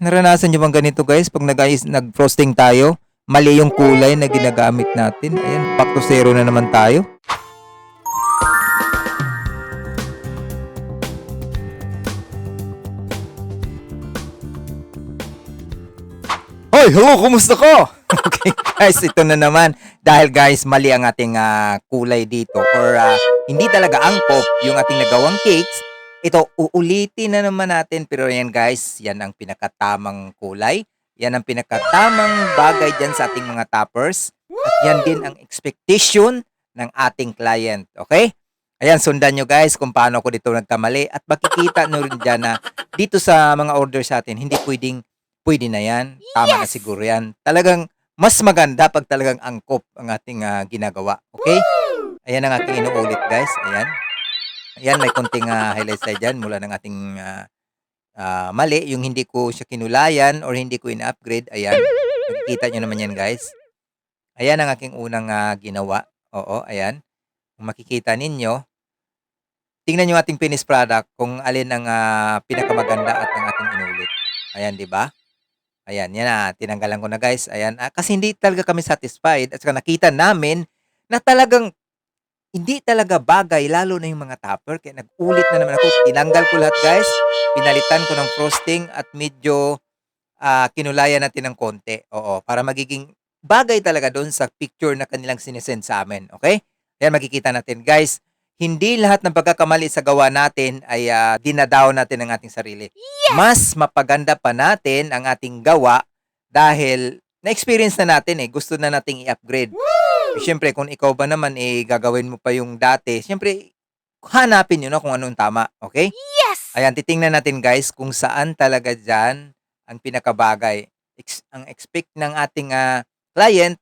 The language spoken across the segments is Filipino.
naranasan nyo bang ganito guys? Pag nag- nag-frosting tayo, mali yung kulay na ginagamit natin. Ayan, back to zero na naman tayo. Hoy, hello, kumusta ko? okay, guys, ito na naman. Dahil guys, mali ang ating ah, kulay dito or ah, hindi talaga angkop yung ating nagawang cakes. Ito, uulitin na naman natin. Pero yan guys, yan ang pinakatamang kulay. Yan ang pinakatamang bagay dyan sa ating mga toppers. At yan din ang expectation ng ating client. Okay? Ayan, sundan nyo guys kung paano ako dito nagkamali. At makikita nyo rin dyan na dito sa mga order sa atin, hindi pwedeng pwede na yan. Tama na siguro yan. Talagang mas maganda pag talagang angkop ang ating ah, ginagawa. Okay? Ayan ang ating inuulit guys. Ayan. Ayan, may konting ah, highlights tayo dyan mula ng ating ah, ah, mali. Yung hindi ko siya kinulayan or hindi ko in-upgrade. Ayan. Makikita nyo naman yan guys. Ayan ang aking unang ah, ginawa. Oo, ayan. Kung makikita ninyo, tingnan nyo ating finished product kung alin ang ah, pinakamaganda at ang ating inulit. Ayan, di ba? Ayan, yan na. Tinanggalan ko na guys. Ayan. Ah, kasi hindi talaga kami satisfied. At saka nakita namin na talagang hindi talaga bagay, lalo na yung mga topper. Kaya nag-ulit na naman ako. Tinanggal ko lahat guys. Pinalitan ko ng frosting at medyo ah, kinulayan natin ng konti. Oo, para magiging bagay talaga doon sa picture na kanilang sinesend sa amin. Okay? Ayan, makikita natin. Guys, hindi lahat ng pagkakamali sa gawa natin ay ah, dinadaw natin ang ating sarili. Mas mapaganda pa natin ang ating gawa dahil na-experience na natin eh. Gusto na nating i-upgrade. Eh, Siyempre, kung ikaw ba naman eh, gagawin mo pa yung dati, siyempre, hanapin nyo na kung anong tama. Okay? Yes! Ayan, titingnan natin guys kung saan talaga dyan ang pinakabagay. Ex- ang expect ng ating ah, client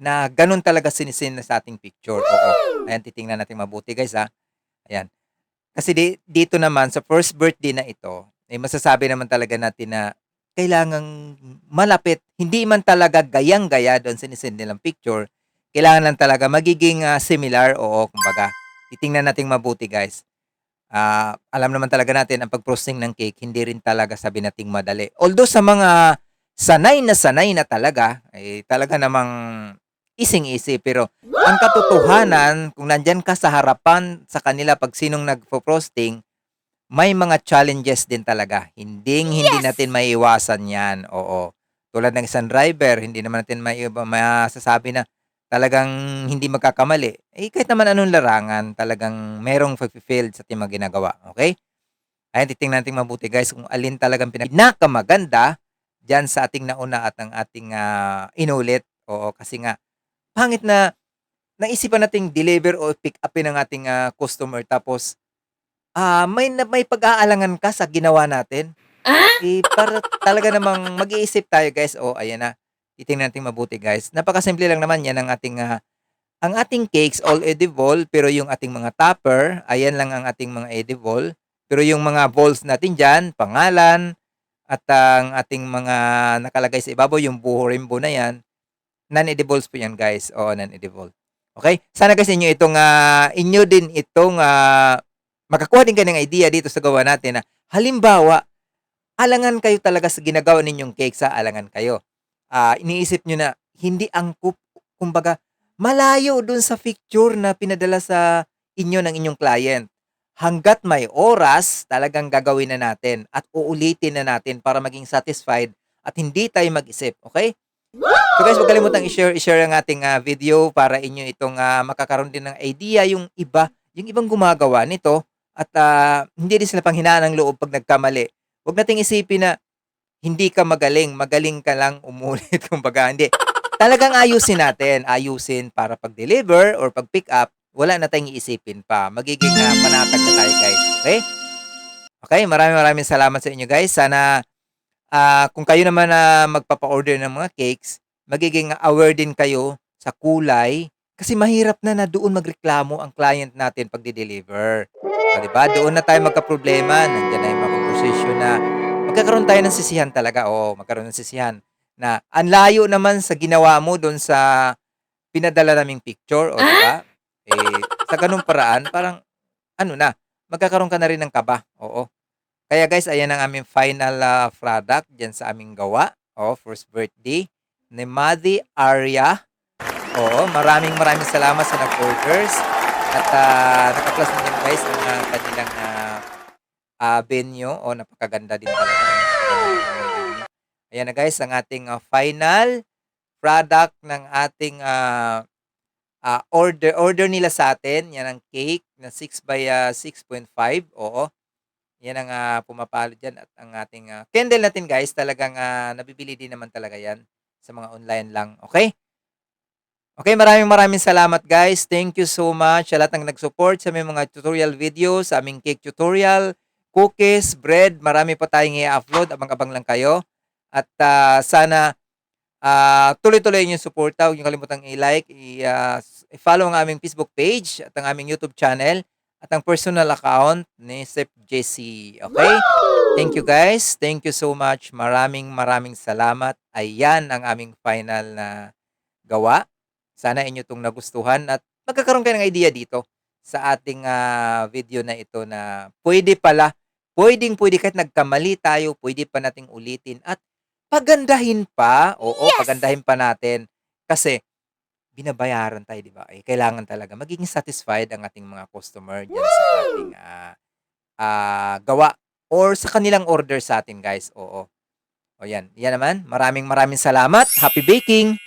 na ganun talaga sinisin sa ating picture. Oo. Ayan, titingnan natin mabuti guys ha. Ayan. Kasi di- dito naman, sa first birthday na ito, eh, masasabi naman talaga natin na kailangang malapit, hindi man talaga gayang-gaya doon sinisend nilang picture, kailangan lang talaga magiging ah, similar, oo, kumbaga. Titingnan natin mabuti guys. Ah, alam naman talaga natin ang pag-frosting ng cake hindi rin talaga sabi nating madali. Although sa mga sanay na sanay na talaga, eh talaga namang ising-isi pero ang katotohanan kung nandyan ka sa harapan sa kanila pag sinong nagpo-frosting, may mga challenges din talaga. Hindi hindi Yes! natin maiiwasan 'yan. Oo. Tulad ng isang driver, hindi naman natin mai masasabi na talagang hindi magkakamali. Eh, kahit naman anong larangan, talagang merong fulfilled sa ating mga ginagawa. Okay? Ayan, titingnan natin mabuti guys kung alin talagang pinak- pinakamaganda dyan sa ating nauna at ang ating ah, inulit. Oo, kasi nga, pangit na naisipan nating deliver o pick upin ng ating ah, customer tapos ah may may pag-aalangan ka sa ginawa natin. Ah? Eh, para talaga namang mag-iisip tayo guys. Oh, ayan na. Titingnan natin mabuti guys. Napakasimple lang naman yan ang ating ah, ang ating cakes all edible pero yung ating mga topper, ayan lang ang ating mga edible. Pero yung mga balls natin dyan, pangalan, at ang ating mga nakalagay sa ibabaw, yung buho rainbow na yan, non-edibles po yan guys. Oo, non-edible. Okay? Sana kasi inyo itong, ah, inyo din itong, ah, makakuha din kayo ng idea dito sa gawa natin na halimbawa, alangan kayo talaga sa ginagawa ninyong cake sa alangan kayo. Ah, iniisip nyo na hindi angkop, kumbaga, malayo dun sa picture na pinadala sa inyo ng inyong client. Hanggat may oras, talagang gagawin na natin at uulitin na natin para maging satisfied at hindi tayo mag-isip. Okay? So guys, huwag kalimutang i-share, i-share ang ating ah, video para inyo itong ah, makakaroon din ng idea yung iba, yung ibang gumagawa nito at ah, hindi din sila panghinaan ng loob pag nagkamali. Huwag nating isipin na hindi ka magaling, magaling ka lang umulit. Kumbaga, hindi. Talagang ayusin natin, ayusin para pag-deliver or pag-pick up, wala na tayong iisipin pa. Magiging ah, panatag na tayo guys. Okay? Okay, maraming maraming salamat sa inyo guys. Sana ah, kung kayo naman na magpapa-order ng mga cakes, magiging aware din kayo sa kulay kasi mahirap na na doon magreklamo ang client natin pag deliver O, di ba? Doon na tayo magka-problema. Nandiyan na yung mga conversation na magkakaroon tayo ng sisihan talaga. Oo, magkaroon ng sisihan na ang layo naman sa ginawa mo doon sa pinadala naming picture. O, di ba? Eh, sa ganung paraan, parang ano na, magkakaroon ka na rin ng kaba. Oo. Kaya guys, ayan ang aming final ah, product dyan sa aming gawa. Oh, first birthday ni Madi Arya. Oo, maraming maraming salamat sa nag-orders. At uh, naka-plus na guys ang ah, kanilang ah, ah, venue. Oh, napakaganda din talaga. Ayan na guys, ang ating ah, final product ng ating ah, ah, order order nila sa atin. Yan ang cake na 6 by ah, 6.5. Oo. Yan ang ah, pumapalo dyan at ang ating ah, candle natin guys talagang ah, nabibili din naman talaga yan sa mga online lang. Okay? Okay, maraming maraming salamat guys. Thank you so much sa lahat ng nag-support sa aming mga tutorial videos, sa aming cake tutorial, cookies, bread. Marami pa tayong i-upload. Abang-abang lang kayo. At ah, sana ah, tuloy-tuloy yung support. Huwag niyo kalimutang i-like, ah, i-follow ang aming Facebook page at ang aming YouTube channel at ang personal account ni Sep JC. Okay? Thank you guys. Thank you so much. Maraming maraming salamat. Ayan ang aming final na gawa. Sana inyo itong nagustuhan at magkakaroon kayo ng idea dito sa ating ah, video na ito na pwede pala, pwedeng pwede kahit nagkamali tayo, pwede pa nating ulitin at pagandahin pa. Oo, Yes! pagandahin pa natin. Kasi binabayaran tayo, di ba? Eh, kailangan talaga magiging satisfied ang ating mga customer dyan sa ating ah, ah, gawa or sa kanilang order sa atin, guys. Oo. O yan. Yan naman. Maraming maraming salamat. Happy baking!